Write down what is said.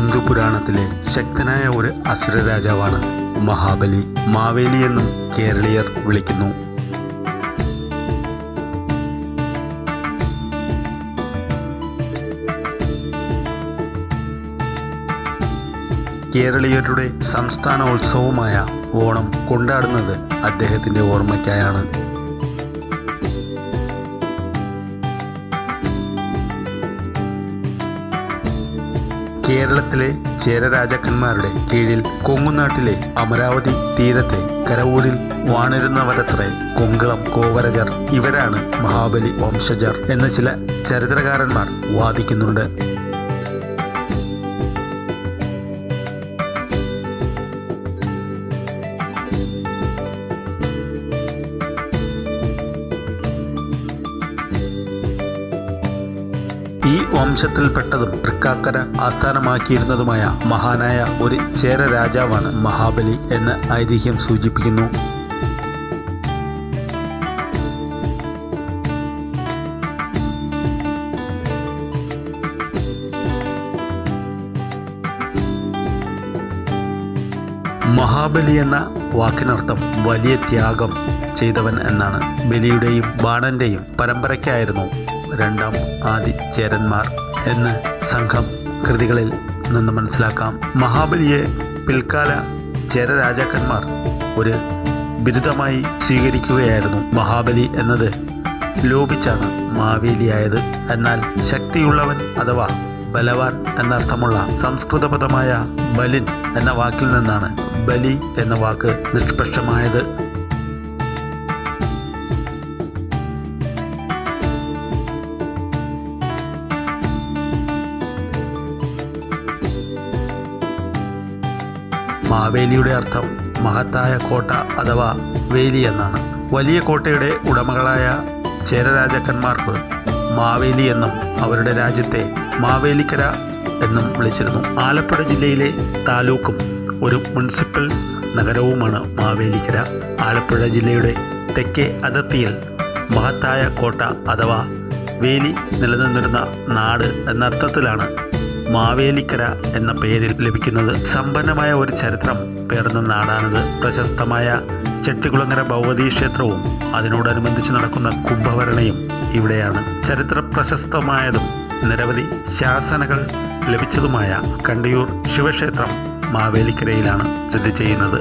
പുരാണത്തിലെ ശക്തനായ ഒരു അസുര രാജാവാണ് മഹാബലി മാവേലി എന്നും കേരളീയർ വിളിക്കുന്നു. കേരളീയരുടെ സംസ്ഥാന ഉത്സവമായ ഓണം കൊണ്ടാടുന്നത് അദ്ദേഹത്തിന്റെ ഓർമ്മയ്ക്കായാണ്. കേരളത്തിലെ ചേര രാജാക്കന്മാരുടെ കീഴിൽ കൊങ്ങുനാട്ടിലെ അമരാവതി തീരത്തെ കരവൂരിൽ വാണിരുന്നവരത്രേ കൊങ്കളം കോവരജർ. ഇവരാണ് മഹാബലി വംശജർ എന്ന് ചില ചരിത്രകാരന്മാർ വാദിക്കുന്നുണ്ട്. ഈ വംശത്തിൽപ്പെട്ടതും തൃക്കാക്കര ആസ്ഥാനമാക്കിയിരുന്നതുമായ മഹാനായ ഒരു ചേര രാജാവാണ് മഹാബലി എന്ന് ഐതിഹ്യം സൂചിപ്പിക്കുന്നു. മഹാബലി എന്ന വാക്കിനർത്ഥം വലിയ ത്യാഗം ചെയ്തവൻ എന്നാണ്. ബലിയുടെയും ബാണന്റെയും പരമ്പരയ്ക്കായിരുന്നു. രണ്ടാം ആദി ചേരന്മാർ എന്ന് സംഘം കൃതികളിൽ നിന്ന് മനസ്സിലാക്കാം. മഹാബലിയെ പിൽക്കാല ചേര രാജാക്കന്മാർ ഒരു ബിരുദമായി സ്വീകരിക്കുകയായിരുന്നു. മഹാബലി എന്നത് ലോപിച്ചാണ് മാവേലിയായത്. എന്നാൽ ശക്തിയുള്ളവൻ അഥവാ ബലവാൻ എന്നർത്ഥമുള്ള സംസ്കൃത പദമായ ബലിൻ എന്ന വാക്കിൽ നിന്നാണ് ബലി എന്ന വാക്ക് നിഷ്പക്ഷമായത്. മാവേലിയുടെ അർത്ഥം മഹത്തായ കോട്ട അഥവാ വേലി എന്നാണ്. വലിയ കോട്ടയുടെ ഉടമകളായ ചേരരാജാക്കന്മാർക്ക് മാവേലി എന്നും അവരുടെ രാജ്യത്തെ മാവേലിക്കര എന്നും വിളിച്ചിരുന്നു. ആലപ്പുഴ ജില്ലയിലെ താലൂക്കും ഒരു മുനിസിപ്പൽ നഗരവുമാണ് മാവേലിക്കര. ആലപ്പുഴ ജില്ലയുടെ തെക്കേ അതിർത്തിയിൽ മഹത്തായ കോട്ട അഥവാ വേലി നിലനിന്നിരുന്ന നാട് എന്നർത്ഥത്തിലാണ് മാവേലിക്കര എന്ന പേരിൽ ലഭിക്കുന്നത് സമ്പന്നമായ ഒരു ചരിത്രം പേർന്ന നാടാണിത്. പ്രശസ്തമായ ചെട്ടികുളങ്ങര ഭഗവതി ക്ഷേത്രവും അതിനോടനുബന്ധിച്ച് നടക്കുന്ന കുംഭഭരണയും ഇവിടെയാണ്. ചരിത്ര പ്രശസ്തമായതും നിരവധി ശാസനകൾ ലഭിച്ചതുമായ കണ്ടിയൂർ ശിവക്ഷേത്രം മാവേലിക്കരയിലാണ് സ്ഥിതി ചെയ്യുന്നത്.